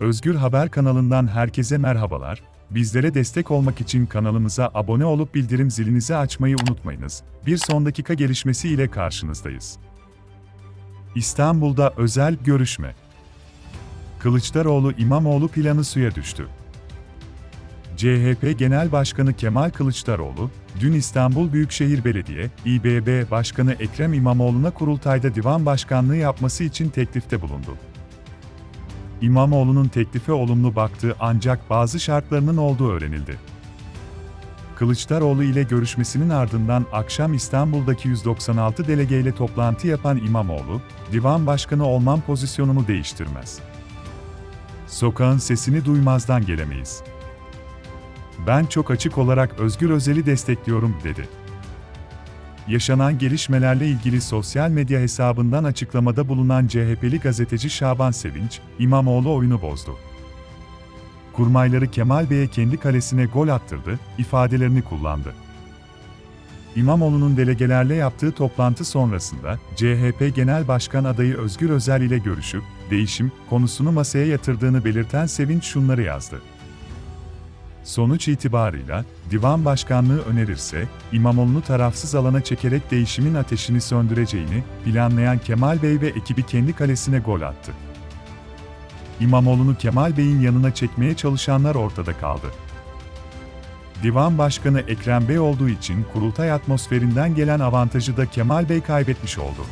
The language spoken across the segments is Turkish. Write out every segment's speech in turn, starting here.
Özgür Haber kanalından herkese merhabalar. Bizlere destek olmak için kanalımıza abone olup bildirim zilinizi açmayı unutmayınız. Bir son dakika gelişmesi ile karşınızdayız. İstanbul'da özel görüşme. Kılıçdaroğlu İmamoğlu planı suya düştü. CHP Genel Başkanı Kemal Kılıçdaroğlu, dün İstanbul Büyükşehir Belediye, İBB Başkanı Ekrem İmamoğlu'na kurultayda divan başkanlığı yapması için teklifte bulundu. İmamoğlu'nun teklife olumlu baktığı ancak bazı şartlarının olduğu öğrenildi. Kılıçdaroğlu ile görüşmesinin ardından akşam İstanbul'daki 196 delegeyle toplantı yapan İmamoğlu, divan başkanı olmam pozisyonumu değiştirmez. Sokağın sesini duymazdan gelemeyiz. Ben çok açık olarak Özgür Özel'i destekliyorum, dedi. Yaşanan gelişmelerle ilgili sosyal medya hesabından açıklamada bulunan CHP'li gazeteci Şaban Sevinç, İmamoğlu oyunu bozdu. Kurmayları Kemal Bey'e kendi kalesine gol attırdı, ifadelerini kullandı. İmamoğlu'nun delegelerle yaptığı toplantı sonrasında CHP Genel Başkan adayı Özgür Özel ile görüşüp değişim konusunu masaya yatırdığını belirten Sevinç şunları yazdı. Sonuç itibarıyla, divan başkanlığı önerirse, İmamoğlu'nu tarafsız alana çekerek değişimin ateşini söndüreceğini planlayan Kemal Bey ve ekibi kendi kalesine gol attı. İmamoğlu'nu Kemal Bey'in yanına çekmeye çalışanlar ortada kaldı. Divan Başkanı Ekrem Bey olduğu için kurultay atmosferinden gelen avantajı da Kemal Bey kaybetmiş oldu.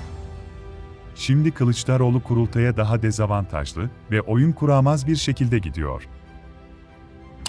Şimdi Kılıçdaroğlu kurultaya daha dezavantajlı ve oyun kuramaz bir şekilde gidiyor.